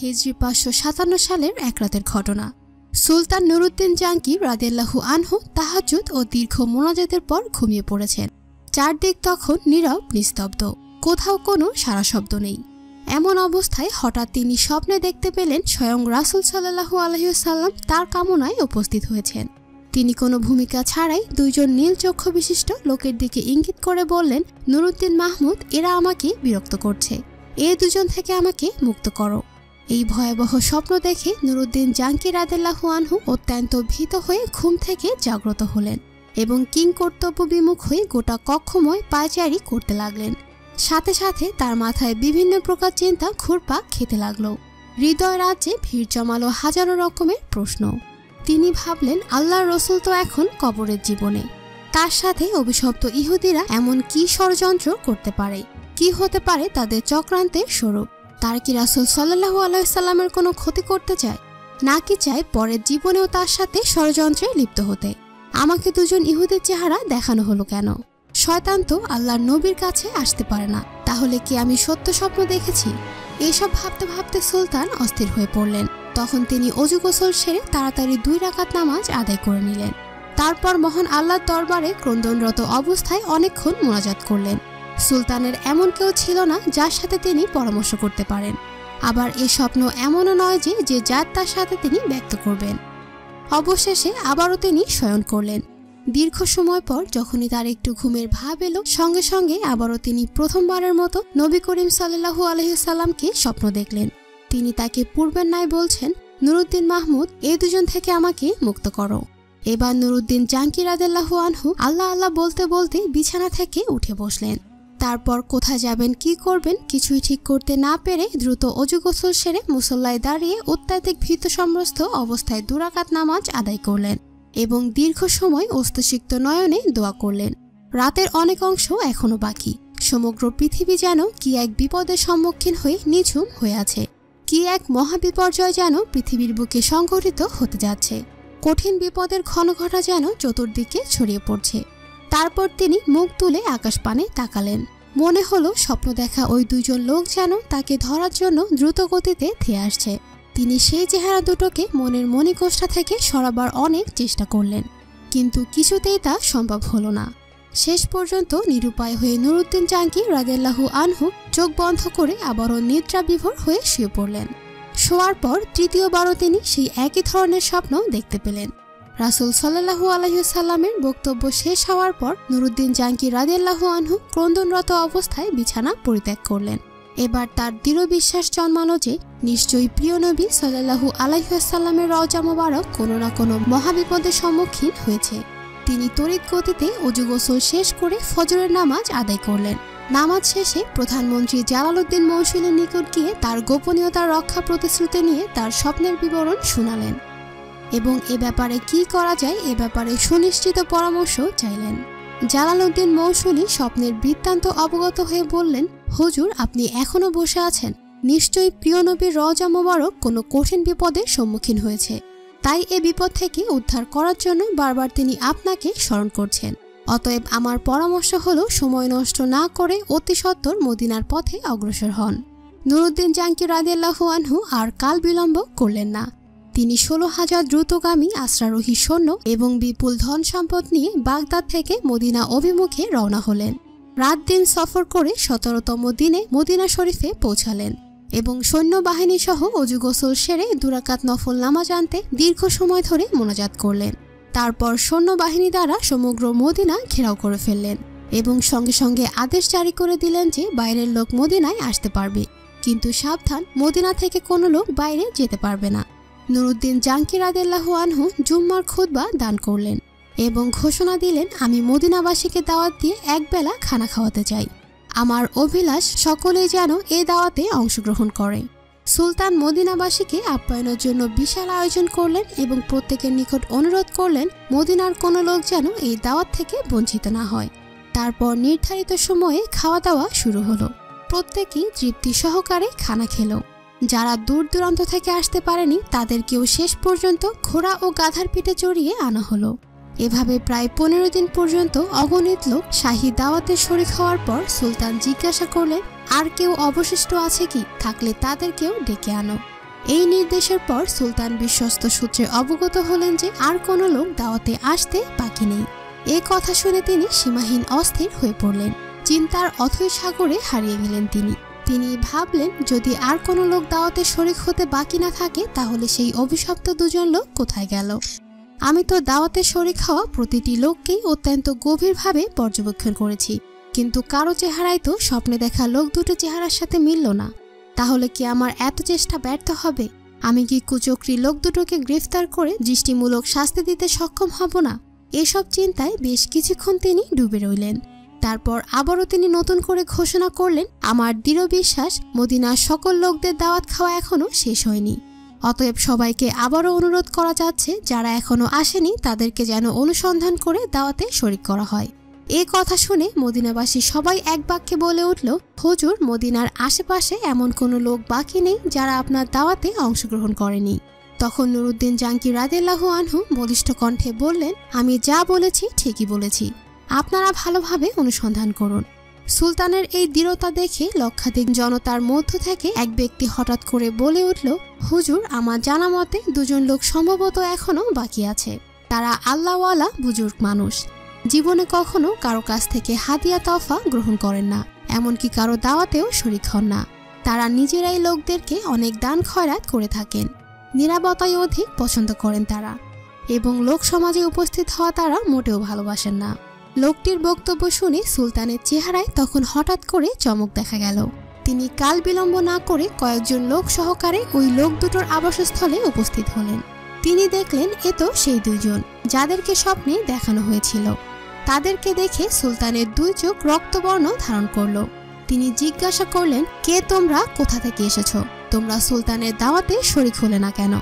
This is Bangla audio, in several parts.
হিজরি পাঁচশো সাতান্ন সালের এক রাতের ঘটনা। সুলতান নুরুদ্দিন জাঙ্কি রাদেল্লাহু আনহু তাহাজুদ ও দীর্ঘ মোনাজাতের পর ঘুমিয়ে পড়েছেন। চারদিক তখন নীরব, নিস্তব্ধ। কোথাও কোনো সারা শব্দ নেই। এমন অবস্থায় হঠাৎ তিনি স্বপ্নে দেখতে পেলেন স্বয়ং রাসুল সাল্লাহু আলহিসাল্লাম তার কামনায় উপস্থিত হয়েছেন। তিনি কোনো ভূমিকা ছাড়াই দুইজন নীল চক্ষু বিশিষ্ট লোকের দিকে ইঙ্গিত করে বললেন, নুরুদ্দিন মাহমুদ, এরা আমাকে বিরক্ত করছে। এ দুজন থেকে আমাকে মুক্ত করো। এই ভয়াবহ স্বপ্ন দেখে নুরুদ্দিন জাঙ্কির আদেল্লাহু আনহু অত্যন্ত ভীত হয়ে ঘুম থেকে জাগ্রত হলেন এবং কিং কর্তব্য বিমুখ হয়ে গোটা কক্ষময় পায়চারি করতে লাগলেন। সাথে সাথে তার মাথায় বিভিন্ন প্রকার চিন্তা, ঘুরপাক খেতে লাগল। হৃদয় রাজ্যে ভিড় জমালো হাজারো রকমের প্রশ্ন। তিনি ভাবলেন আল্লাহ রসুল তো এখন কবরের জীবনে। তার সাথে অভিশপ্ত ইহুদিরা এমন কি ষড়যন্ত্র করতে পারে? কি হতে পারে তাদের চক্রান্তের স্বরূপ? তার কি রাসুল সাল্লাহু আলাইসাল্লামের কোনো ক্ষতি করতে চায়? নাকি চায় পরের জীবনেও তার সাথে ষড়যন্ত্রে লিপ্ত হতে? আমাকে দুজন ইহুদের চেহারা দেখানো হলো কেন? শয়তান তো আল্লাহর নবীর কাছে আসতে পারে না। তাহলে কি আমি সত্য স্বপ্ন দেখেছি? এসব ভাবতে ভাবতে সুলতান অস্থির হয়ে পড়লেন। তখন তিনি অজু গোসল সেরে তাড়াতাড়ি দুই রাকাত নামাজ আদায় করে নিলেন। তারপর মহান আল্লাহর দরবারে ক্রন্দনরত অবস্থায় অনেকক্ষণ মোনাজাত করলেন। সুলতানের এমন কেউ ছিল না যার সাথে তিনি পরামর্শ করতে পারেন। আবার এ স্বপ্ন এমনও নয় যে যে যার তার সাথে তিনি ব্যক্ত করবেন। অবশেষে আবারও তিনি শয়ন করলেন। দীর্ঘ সময় পর যখনই তার একটু ঘুমের ভাব এলো, সঙ্গে সঙ্গে আবারও তিনি প্রথমবারের মতো নবী করিম সাল্লাহু আলহিসাল্লামকে স্বপ্ন দেখলেন। তিনি তাকে পূর্বের ন্যায় বলছেন, নুরুদ্দিন মাহমুদ এই দুজন থেকে আমাকে মুক্ত করো। এবার নুরুদ্দিন জাঙ্কির আদেল্লাহু আনহু আল্লাহ আল্লাহ বলতে বলতে বিছানা থেকে উঠে বসলেন। তারপর কোথায় যাবেন, কি করবেন, কিছুই ঠিক করতে না পেরে দ্রুত অজু গোসল সেরে মুসল্লায় দাঁড়িয়ে অত্যাধিক ভীত সমস্ত অবস্থায় দুরাকাত নামাজ আদায় করলেন এবং দীর্ঘ সময় অস্তসিক্ত নয়নে দোয়া করলেন। রাতের অনেক অংশ এখনও বাকি। সমগ্র পৃথিবী যেন কি এক বিপদের সম্মুখীন হয়ে নিঝুম হয়ে আছে, কি এক মহাবিপর্যয় যেন পৃথিবীর বুকে সংঘটিত হতে যাচ্ছে। কঠিন বিপদের ঘন ঘটা যেন চতুর্দিকে ছড়িয়ে পড়ছে। তারপর তিনি মুখ তুলে আকাশ পানে তাকালেন। মনে হলো স্বপ্ন দেখা ওই দুজন লোক যেন তাকে ধরার জন্য দ্রুত গতিতে ধেয়ে আসছে। তিনি সেই চেহারা দুটোকে মনের মণিকোষ্ঠা থেকে সরাবার অনেক চেষ্টা করলেন, কিন্তু কিছুতেই তা সম্ভব হলো না। শেষ পর্যন্ত নিরুপায় হয়ে নুরুদ্দিন জাঙ্কি রাদেল্লাহু আনহু চোখ বন্ধ করে আবারও নিদ্রা বিভোর হয়ে শুয়ে পড়লেন। শোয়ার পর তৃতীয়বারও তিনি সেই একই ধরনের স্বপ্ন দেখতে পেলেন। রাসুল সাল্লাহু আলহিসাল্লামের বক্তব্য শেষ হওয়ার পর নুরুদ্দিন জাঙ্কি রাদেল্লাহু আনহু ক্রন্দনরত অবস্থায় বিছানা পরিত্যাগ করলেন। এবার তার দৃঢ় বিশ্বাস জন্মালো যে, নিশ্চয়ই প্রিয় নবী সাল্লাহু আলাইসাল্লামের রজা মোবারক কোনো না কোনো মহাবিপদের সম্মুখীন হয়েছে। তিনি তড়িৎ গতিতে অজু গোসল শেষ করে ফজরের নামাজ আদায় করলেন। নামাজ শেষে প্রধানমন্ত্রী জালালউদ্দিন মৌসুলের নিকট গিয়ে তার গোপনীয়তার রক্ষা প্রতিশ্রুতি নিয়ে তার স্বপ্নের বিবরণ শুনালেন। এবং এ ব্যাপারে কি করা যায় এ ব্যাপারে সুনিশ্চিত পরামর্শ চাইলেন। জালালউদ্দিন মৌসুলি স্বপ্নের বৃত্তান্ত অবগত হয়ে বললেন, হুজুর, আপনি এখনও বসে আছেন। নিশ্চয়ই প্রিয় নবীর রজা মোবারক কোনো কঠিন বিপদের সম্মুখীন হয়েছে। তাই এ বিপদ থেকে উদ্ধার করার জন্য বারবার তিনি আপনাকে স্মরণ করছেন। অতএব আমার পরামর্শ হলো, সময় নষ্ট না করে অতি সত্বর মদিনার পথে অগ্রসর হন। নুরুদ্দিন জাঙ্কি রাদিয়াল্লাহু আনহু আর কাল বিলম্ব করলেন না। তিনি ষোলো হাজার দ্রুতগামী আশ্রারোহী সৈন্য এবং বিপুল ধন সম্পদ নিয়ে বাগদাদ থেকে মদিনা অভিমুখে রওনা হলেন। রাত দিন সফর করে সতেরোতম দিনে মদিনা শরীফে পৌঁছালেন এবং সৈন্যবাহিনী সহ অজু গোসল সেরে দুরাকাত নফল নামাজ আনতে দীর্ঘ সময় ধরে মোনাজাত করলেন। তারপর সৈন্যবাহিনী দ্বারা সমগ্র মদিনা ঘেরাও করে ফেললেন এবং সঙ্গে সঙ্গে আদেশ জারি করে দিলেন যে বাইরের লোক মদিনায় আসতে পারবে। কিন্তু সাবধান, মদিনা থেকে কোনো লোক বাইরে যেতে পারবে না। নুরুদ্দিন জাঙ্কির আদেল্লাহ আনহু জুম্মার খুদ্া দান করলেন এবং ঘোষণা দিলেন, আমি মদিনাবাসীকে দাওয়াত দিয়ে একবেলা খানা খাওয়াতে চাই। আমার অভিলাষ সকলেই যেন এ দাওয়াতে অংশগ্রহণ করে। সুলতান মদিনাবাসীকে আপ্যায়নের জন্য বিশাল আয়োজন করলেন এবং প্রত্যেকের নিকট অনুরোধ করলেন, মদিনার কোনো লোক যেন এই দাওয়াত থেকে বঞ্চিত না হয়। তারপর নির্ধারিত সময়ে খাওয়া দাওয়া শুরু হলো। প্রত্যেকেই তৃপ্তি সহকারে খানা খেলো। যারা দূর দূরান্ত থেকে আসতে পারেনি, তাদেরকেও শেষ পর্যন্ত ঘোড়া ও গাধার পিঠে চড়িয়ে আনা হলো। এভাবে প্রায় পনেরো দিন পর্যন্ত অগণিত লোক শাহী দাওয়াতে শরিক হওয়ার পর সুলতান জিজ্ঞাসা করলেন, আর কেউ অবশিষ্ট আছে কি? থাকলে তাদেরকেও ডেকে আনো। এই নির্দেশের পর সুলতান বিশ্বস্ত সূত্রে অবগত হলেন যে আর কোনো লোক দাওয়াতে আসতে বাকি নেই। এ কথা শুনে তিনি সীমাহীন অস্থির হয়ে পড়লেন। চিন্তার অথৈ সাগরে হারিয়ে গেলেন তিনি। তিনি ভাবলেন, যদি আর কোনো লোক দাওয়াতে শরিক হতে বাকি না থাকে, তাহলে সেই অভিশপ্ত দুজন লোক কোথায় গেল? আমি তো দাওয়াতে শরিক হওয়া প্রতিটি লোককেই অত্যন্ত গভীরভাবে পর্যবেক্ষণ করেছি, কিন্তু কারও চেহারায় তো স্বপ্নে দেখা লোক দুটো চেহারার সাথে মিলল না। তাহলে কি আমার এত চেষ্টা ব্যর্থ হবে? আমি কি কুচক্রি লোক দুটোকে গ্রেফতার করে দৃষ্টিমূলক শাস্তি দিতে সক্ষম হব না? এসব চিন্তায় বেশ কিছুক্ষণ তিনি ডুবে রইলেন। তারপর আবারও তিনি নতুন করে ঘোষণা করলেন, আমার দৃঢ় বিশ্বাস, মদিনার সকল লোকদের দাওয়াত খাওয়া এখনও শেষ হয়নি। অতএব সবাইকে আবারও অনুরোধ করা যাচ্ছে, যারা এখনও আসেনি, তাদেরকে যেন অনুসন্ধান করে দাওয়াতে শরিক করা হয়। এ কথা শুনে মদিনাবাসী সবাই এক বাক্যে বলে উঠল, হুজুর, মদিনার আশেপাশে এমন কোনো লোক বাকি নেই যারা আপনার দাওয়াতে অংশগ্রহণ করেনি। তখন নুরুদ্দিন জাঙ্কি রাদেলাহু আনহু বলিষ্ঠ কণ্ঠে বললেন, আমি যা বলেছি ঠিকই বলেছি। আপনারা ভালোভাবে অনুসন্ধান করুন। সুলতানের এই দৃঢ়তা দেখে লক্ষাধিক জনতার মধ্য থেকে এক ব্যক্তি হঠাৎ করে বলে উঠল, হুজুর, আমার জানা মতে দুজন লোক সম্ভবত এখনও বাকি আছে। তারা আল্লাহওয়ালা বুজুর্গ মানুষ। জীবনে কখনো কারও কাছ থেকে হাদিয়া তফা গ্রহণ করেন না, এমনকি কারও দাওয়াতেও শরিক হন না। তারা নিজেরাই লোকদেরকে অনেক দান খয়রাত করে থাকেন। নিরাপত্তায় অধিক পছন্দ করেন তারা। এবং লোক সমাজে উপস্থিত হওয়া তারা মোটেও ভালোবাসেন না। লোকটির বক্তব্য শুনে সুলতানের চেহারায় তখন হঠাৎ করে চমক দেখা গেল। তিনি কাল বিলম্ব না করে কয়েকজন লোক সহকারে ওই লোক দুটোর আবাসস্থলে উপস্থিত হলেন। তিনি দেখলেন এ তো সেই দুজন যাদেরকে স্বপ্নে দেখানো হয়েছিল। তাদেরকে দেখে সুলতানের দুই চোখ রক্তবর্ণ ধারণ করল। তিনি জিজ্ঞাসা করলেন, কে তোমরা? কোথা থেকে এসেছ? তোমরা সুলতানের দাওয়াতে শরিক হলে না কেন?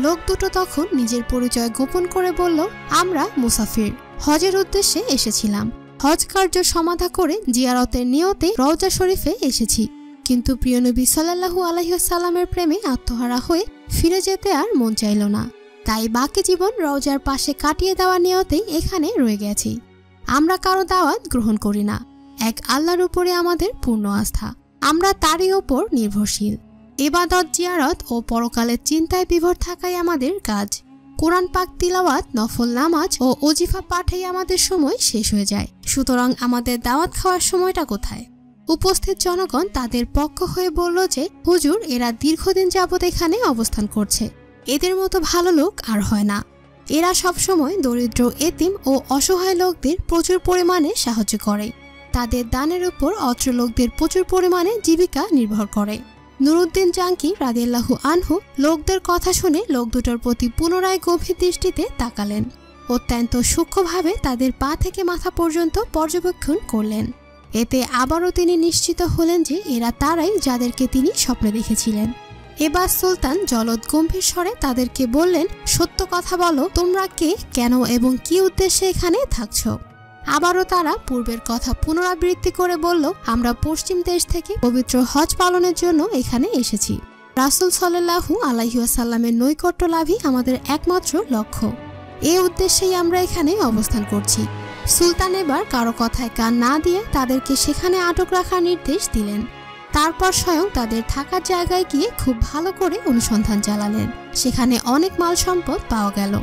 লোক দুটো তখন নিজের পরিচয় গোপন করে বলল, আমরা মুসাফির। হজের উদ্দেশ্যে এসেছিলাম। হজ কার্য সমাধা করে জিয়ারতের নিয়তে রওজা শরীফে এসেছি। কিন্তু প্রিয় নবী সাল্লাহু আলহিসাল্লামের প্রেমে আত্মহারা হয়ে ফিরে যেতে আর মন চাইল না। তাই বাকি জীবন রওজার পাশে কাটিয়ে দেওয়ার নিয়তেই এখানে রয়ে গেছি। আমরা কারও দাওয়াত গ্রহণ করি না। এক আল্লাহর উপরে আমাদের পূর্ণ আস্থা। আমরা তারই ওপর নির্ভরশীল। এবাদত, জিয়ারত ও পরকালের চিন্তায় বিভোর থাকাই আমাদের কাজ। কোরআন পাক তিলাওয়াত, নফল নামাজ ও অজিফা পাঠেই আমাদের সময় শেষ হয়ে যায়। সুতরাং আমাদের দাওয়াত খাওয়ার সময়টা কোথায়? উপস্থিত জনগণ তাদের পক্ষ হয়ে বলল যে, হুজুর, এরা দীর্ঘদিন যাবৎ এখানে অবস্থান করছে। এদের মতো ভালো লোক আর হয় না। এরা সবসময় দরিদ্র এতিম ও অসহায় লোকদের প্রচুর পরিমাণে সাহায্য করে। তাদের দানের উপর অত্র লোকদের প্রচুর পরিমাণে জীবিকা নির্ভর করে। নুরুদ্দিন জাঙ্কি রাদিয়াল্লাহু আনহু লোকদের কথা শুনে লোক দুটোর প্রতি পুনরায় গভীর দৃষ্টিতে তাকালেন। অত্যন্ত সূক্ষ্মভাবে তাদের পা থেকে মাথা পর্যন্ত পর্যবেক্ষণ করলেন। এতে আবারও তিনি নিশ্চিত হলেন যে এরা তারাই যাদেরকে তিনি স্বপ্নে দেখেছিলেন। এবার সুলতান জলদ গম্ভীর স্বরে তাদেরকে বললেন, সত্য কথা বলো, তোমরা কে, কেন এবং কি উদ্দেশ্যে এখানে থাকছ? আবারও তারা পূর্বের কথা পুনরাবৃত্তি করে বলল, আমরা পশ্চিম দেশ থেকে পবিত্র হজ পালনের জন্য এখানে এসেছি। রাসুল সাল্লাহু আলাইসাল্লামের নৈকট্য লাভই আমাদের একমাত্র লক্ষ্য। এ উদ্দেশ্যেই আমরা এখানে অবস্থান করছি। সুলতান এবার কারও কথায় কান না দিয়ে তাদেরকে সেখানে আটক রাখার নির্দেশ দিলেন। তারপর স্বয়ং তাদের থাকার জায়গায় গিয়ে খুব ভালো করে অনুসন্ধান চালালেন। সেখানে অনেক মাল সম্পদ পাওয়া গেল।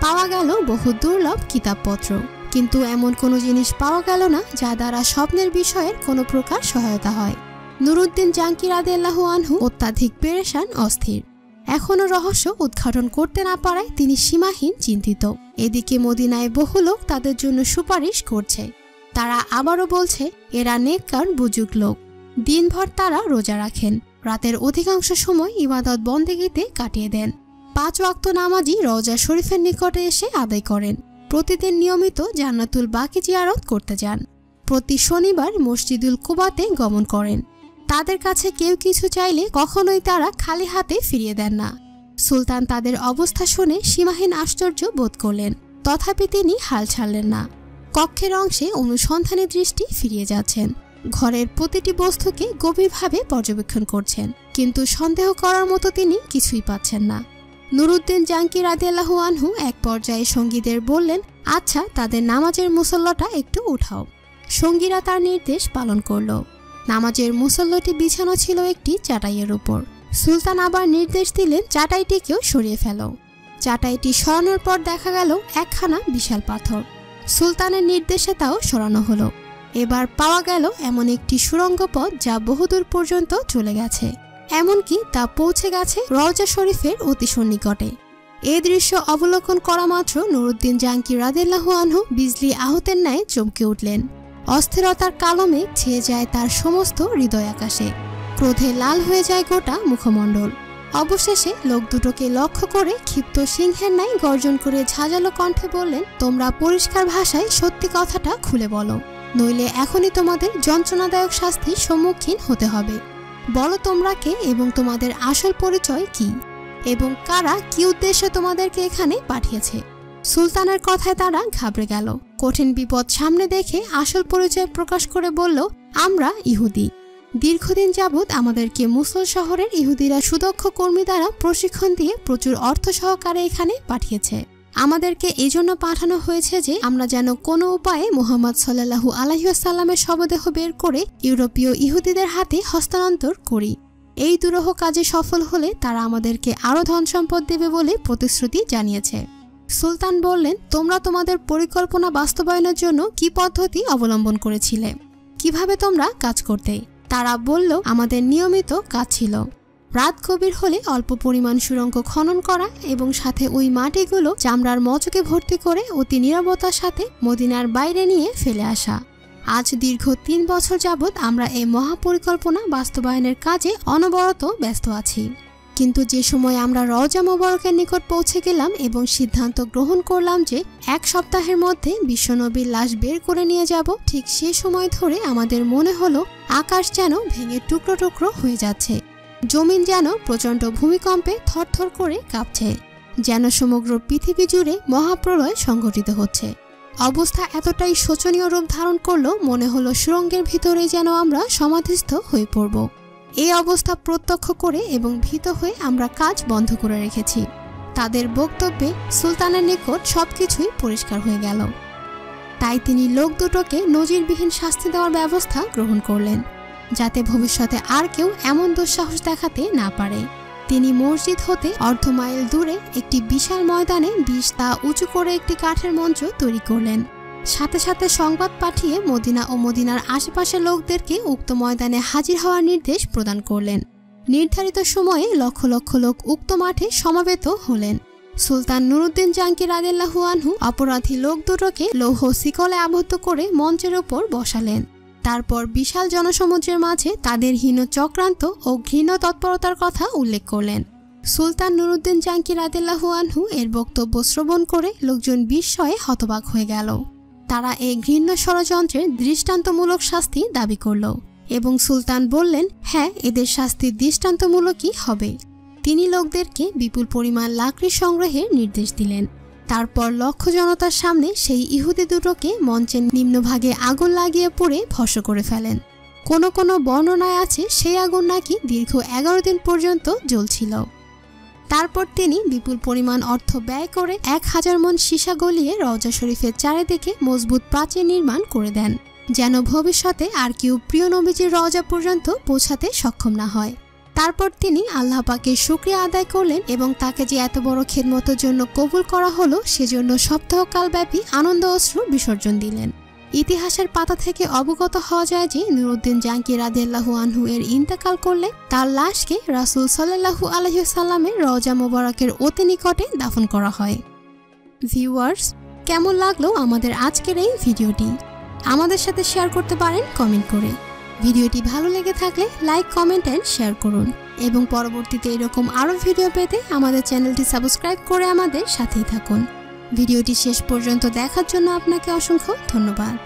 পাওয়া গেল বহু দুর্লভ কিতাবপত্র। কিন্তু এমন কোনো জিনিস পাওয়া গেল না যা দ্বারা স্বপ্নের বিষয়ের কোনো প্রকার সহায়তা হয়। নুরুদ্দিন জাঙ্কির আদেল্লাহ আনহু অত্যাধিক পেরেশান, অস্থির। এখনও রহস্য উদ্ঘাটন করতে না পারায় তিনি সীমাহীন, চিন্তিত। এদিকে মদিনায় বহু লোক তাদের জন্য সুপারিশ করছে। তারা আবারও বলছে, এরা নেককার, বুজুগ লোক। দিনভর তারা রোজা রাখেন। রাতের অধিকাংশ সময় ইবাদত বন্দেগিতে কাটিয়ে দেন। পাঁচ ওয়াক্ত নামাজি রওজা শরীফের নিকটে এসে আদায় করেন। প্রতিদিন নিয়মিত জান্নাতুল বাকি জিয়ারত করতে যান। প্রতি শনিবার মসজিদুল কুবাতে গমন করেন। তাদের কাছে কেউ কিছু চাইলে কখনোই তারা খালি হাতে ফিরিয়ে দেন না। সুলতান তাদের অবস্থা শুনে সীমাহীন আশ্চর্য বোধ করলেন, তথাপি তিনি হাল ছাড়লেন না। কক্ষের অংশে অনুসন্ধানী দৃষ্টি ফিরিয়ে যাচ্ছেন। ঘরের প্রতিটি বস্তুকে গভীরভাবে পর্যবেক্ষণ করছেন, কিন্তু সন্দেহ করার মতো তিনি কিছুই পাচ্ছেন না। নুরুদ্দিন জাঙ্কির আদিয়াল্লাহ আনহু এক পর্যায়ে সঙ্গীদের বললেন আচ্ছা তাদের নামাজের মুসল্লটা একটু উঠাও। সঙ্গীরা তার নির্দেশ পালন করল। নামাজের মুসল্লটি বিছানো ছিল একটি চাটাইয়ের উপর। সুলতান আবার নির্দেশ দিলেন, চাটাইটিকেও সরিয়ে ফেল। চাটাইটি সরানোর পর দেখা গেল, একখানা বিশাল পাথর। সুলতানের নির্দেশে তাও সরানো হলো। এবার পাওয়া গেল এমন একটি সুরঙ্গ পথ যা বহুদূর পর্যন্ত চলে গেছে। এমনকি তা পৌঁছে গেছে রওজা শরীফের অতি সন্নিকটে। এ দৃশ্য অবলোকন করা মাত্র নুরুদ্দিন জাঙ্কি রাদেল্লাহু আনহু বিজলি আহতের ন্যায় চমকে উঠলেন। অস্থিরতার কালমে ছেয়ে যায় তার সমস্ত হৃদয় আকাশে। ক্রোধে লাল হয়ে যায় গোটা মুখমণ্ডল। অবশেষে লোক দুটোকে লক্ষ্য করে ক্ষিপ্ত সিংহের ন্যায় গর্জন করে ঝাঁঝালো কণ্ঠে বললেন, তোমরা পরিষ্কার ভাষায় সত্যি কথাটা খুলে বলো। নইলে এখনই তোমাদের যন্ত্রণাদায়ক শাস্তির সম্মুখীন হতে হবে। বলো তোমরা কে এবং তোমাদের আসল পরিচয় কি? এবং কারা কি উদ্দেশ্যে তোমাদেরকে এখানে পাঠিয়েছে? সুলতানের কথায় তারা ঘাবড়ে গেল। কঠিন বিপদ সামনে দেখে আসল পরিচয় প্রকাশ করে বলল, আমরা ইহুদি। দীর্ঘদিন যাবৎ আমাদেরকে মুসল শহরের ইহুদিরা সুদক্ষ কর্মী দ্বারা প্রশিক্ষণ দিয়ে প্রচুর অর্থ সহকারে এখানে পাঠিয়েছে। আমাদেরকে এই জন্য পাঠানো হয়েছে যে আমরা যেন কোনো উপায়ে মোহাম্মদ সাল্লাহু আলহিউসাল্লামের শবদেহ বের করে ইউরোপীয় ইহুদিদের হাতে হস্তান্তর করি। এই দুরহ কাজে সফল হলে তারা আমাদেরকে আরও ধন সম্পদ দেবে বলে প্রতিশ্রুতি জানিয়েছে। সুলতান বললেন, তোমরা তোমাদের পরিকল্পনা বাস্তবায়নের জন্য কি পদ্ধতি অবলম্বন করেছিলে? কীভাবে তোমরা কাজ করতে? তারা বলল, আমাদের নিয়মিত কাজ ছিল। রাত গভীর হলে অল্প পরিমাণ সুরঙ্গ খনন করা এবং সাথে ওই মাটিগুলো চামড়ার মচকে ভর্তি করে অতি নিরাপত্তার সাথে মদিনার বাইরে নিয়ে ফেলে আসা। আজ দীর্ঘ তিন বছর যাবৎ আমরা এই মহাপরিকল্পনা বাস্তবায়নের কাজে অনবরত ব্যস্ত আছি। কিন্তু যে সময় আমরা রওজা মোবারকের নিকট পৌঁছে গেলাম এবং সিদ্ধান্ত গ্রহণ করলাম যে এক সপ্তাহের মধ্যে বিশ্বনবীর লাশ বের করে নিয়ে যাব, ঠিক সে সময় ধরে আমাদের মনে হলো আকাশ যেন ভেঙে টুকরো টুকরো হয়ে যাচ্ছে। জমিন যেন প্রচণ্ড ভূমিকম্পে থরথর করে কাঁপছে, যেন সমগ্র পৃথিবী জুড়ে মহাপ্রলয় সংঘটিত হচ্ছে। অবস্থা এতটাই শোচনীয় রূপ ধারণ করল, মনে হলো সুরঙ্গের ভিতরেই যেন আমরা সমাধিস্থ হয়ে পড়ব। এই অবস্থা প্রত্যক্ষ করে এবং ভীত হয়ে আমরা কাজ বন্ধ করে রেখেছি। তাদের বক্তব্যে সুলতানের নিকট সবকিছুই পরিষ্কার হয়ে গেল। তাই তিনি লোক দুটোকে নজিরবিহীন শাস্তি দেওয়ার ব্যবস্থা গ্রহণ করলেন। যাতে ভবিষ্যতে আর কেউ এমন দুঃসাহস দেখাতে না পারে। তিনি মসজিদ হতে অর্ধ মাইল দূরে একটি বিশাল ময়দানে বিশ তা উঁচু করে একটি কাঠের মঞ্চ তৈরি করলেন। সাথে সাথে সংবাদ পাঠিয়ে মদিনা ও মদিনার আশেপাশের লোকদেরকে উক্ত ময়দানে হাজির হওয়ার নির্দেশ প্রদান করলেন। নির্ধারিত সময়ে লক্ষ লক্ষ লোক উক্ত মাঠে সমাবেত হলেন। সুলতান নুরুদ্দিন জাঙ্কির আদেল্লাহু আনহু অপরাধী লোক দুটোকে লৌহ শিকলে আবদ্ধ করে মঞ্চের ওপর বসালেন। তারপর বিশাল জনসমুদ্রের মাঝে তাদের হীন চক্রান্ত ও ঘৃণ তৎপরতার কথা উল্লেখ করলেন। সুলতান নুরুদ্দিন জাঙ্কির আদেল্লাহু আনহু এর বক্তব্য শ্রবণ করে লোকজন বিস্ময়ে হতবাক হয়ে গেল। তারা এই ঘৃণ্য ষড়যন্ত্রের দৃষ্টান্তমূলক শাস্তি দাবি করল এবং সুলতান বললেন হ্যাঁ এদের শাস্তি দৃষ্টান্তমূলকই হবে। তিনি লোকদেরকে বিপুল পরিমাণ লাকড়ি সংগ্রহের নির্দেশ দিলেন। তারপর লক্ষ জনতার সামনে সেই ইহুদি দুটোকে মঞ্চের নিম্নভাগে আগুন লাগিয়ে পড়ে ভস্য করে ফেলেন। কোনো কোনো বর্ণনায় আছে সেই আগুন নাকি দীর্ঘ এগারো দিন পর্যন্ত জ্বলছিল। তারপর তিনি বিপুল পরিমাণ অর্থ ব্যয় করে এক হাজার মন সীসা গলিয়ে রওজা শরীফের চারিদিকে মজবুত প্রাচীর নির্মাণ করে দেন, যেন ভবিষ্যতে আর কেউ প্রিয় নবীজির রওজা পর্যন্ত পৌঁছাতে সক্ষম না হয়। তারপর তিনি আল্লাহ পাকের শুক্রিয়া আদায় করলেন এবং তাকে যে এত বড় খেদমতের জন্য কবুল করা হলো, সেজন্য সপ্তাহকালব্যাপী আনন্দ অশ্রু বিসর্জন দিলেন। ইতিহাসের পাতা থেকে অবগত হওয়া যায় যে নুরুদ্দিন জাঙ্কি রাদিয়াল্লাহু আনহু এর ইন্তেকাল করলে তার লাশকে রাসুল সাল্লাহু আলহিসাল্লামের রওজা মোবারকের অতি নিকটে দাফন করা হয়। ভিউয়ার্স, কেমন লাগল আমাদের আজকের এই ভিডিওটি? আমাদের সাথে শেয়ার করতে পারেন কমেন্ট করে। ভিডিওটি ভালো লেগে থাকলে লাইক, কমেন্ট অ্যান্ড শেয়ার করুন। এবং পরবর্তীতে এরকম আরও ভিডিও পেতে আমাদের চ্যানেলটি সাবস্ক্রাইব করে আমাদের সাথেই থাকুন। ভিডিওটি শেষ পর্যন্ত দেখার জন্য আপনাকে অসংখ্য ধন্যবাদ।